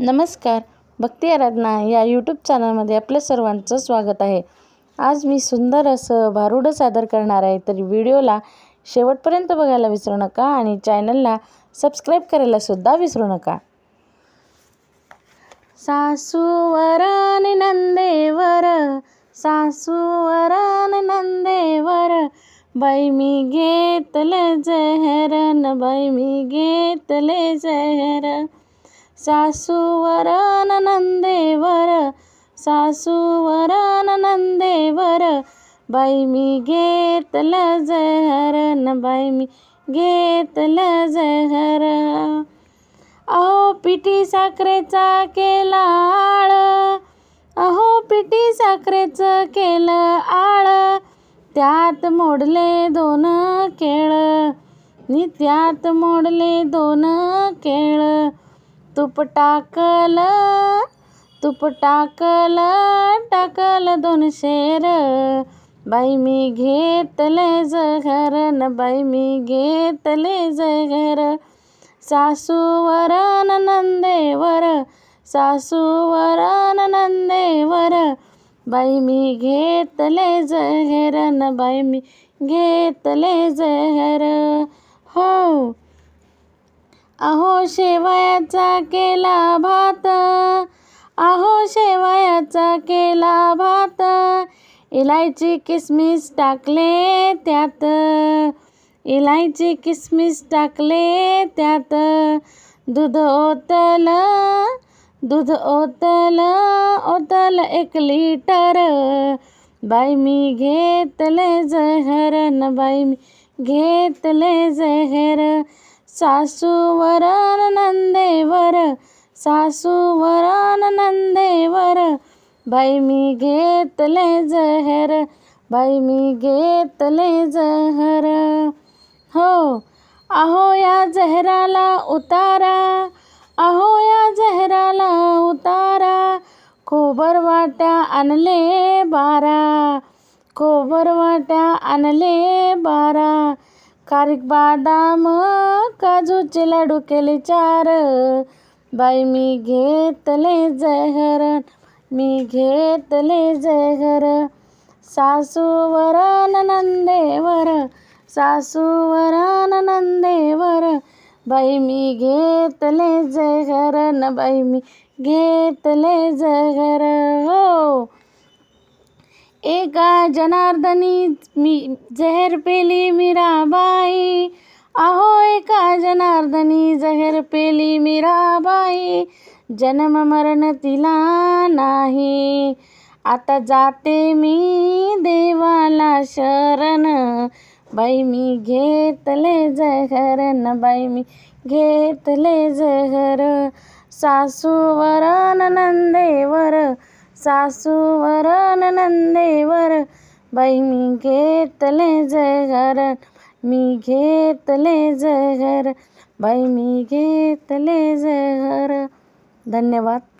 नमस्कार. भक्ती आराधना या यूट्यूब चॅनलमध्ये आपल्या सर्वांचं स्वागत आहे. आज मी सुंदर असं भारुडं सादर करणार आहे तर व्हिडिओला शेवटपर्यंत बघायला विसरू नका आणि चॅनलला सबस्क्राईब करायला सुद्धा विसरू नका. सासूवरान नंदेवर सासूवरान नंदेवर बाई मी घेतले जहरन बाई मी घेतले जहर. सासूवरन नंदेवर सासूवरन नंदेवर बाई मी घेतलं जहरन बाई मी घेतलं जहर. अहो पिठी साखरेचा केला आळ अहो पिठी साखरेचं केलं आळ त्यात मोडले दोन केळ नि त्यात मोडले दोन केळ. तूप टाकलं तूप टाकलं टाकलं दोन शेर. बाई मी घेतले जघर न बाई मी घेतले जघर सासूवर नंदेवर सासूवर नंदेवर. बाई मी घेतले जहर न बाई मी घेतले जहर. हो अहो शेवयाचा केला भात. अहो शेवयाचा केला भात. इलायची किसमिस टाकले त्यात. इलायची किसमिस टाकले त्यात. दूध ओतल दूध ओतल ओतल एक लिटर. बाई मी घेतले जहर न बाई मी घेतले जहर. सासूवरन नंदेवर सासूवरन नंदेवर बाई मी घेतले जहर बाई मी घेतले जहर. हो अहो या जहराला उतारा अहो या जहराला उतारा खोबर वाट्या आणले बारा खोबर वाट्या आणले बारा. खारीक बादाम काजूचे लाडू केले चार. बाई मी घेतले जहर मी घेतले जहर. सासूवर नंदेवर सासूवर नंदेवर. बाई मी घेतले जहर न बाई मी घेतले जहर. हो. एका जनार्दनी मी जहर पेली मीराबाई. अहो एका जनार्दनी जहर पेली मीराबाई. जन्म मरण तिला नाही. आता जाते मी देवाला शरण. बाई मी घेतले जहर. न बाई मी घेतले जहर. सासूवर नंदेवर सासूवर नंदेवर बाई मी घेतले जगर मी घेतले जगर बाई मी घेतले जगर धन्यवाद.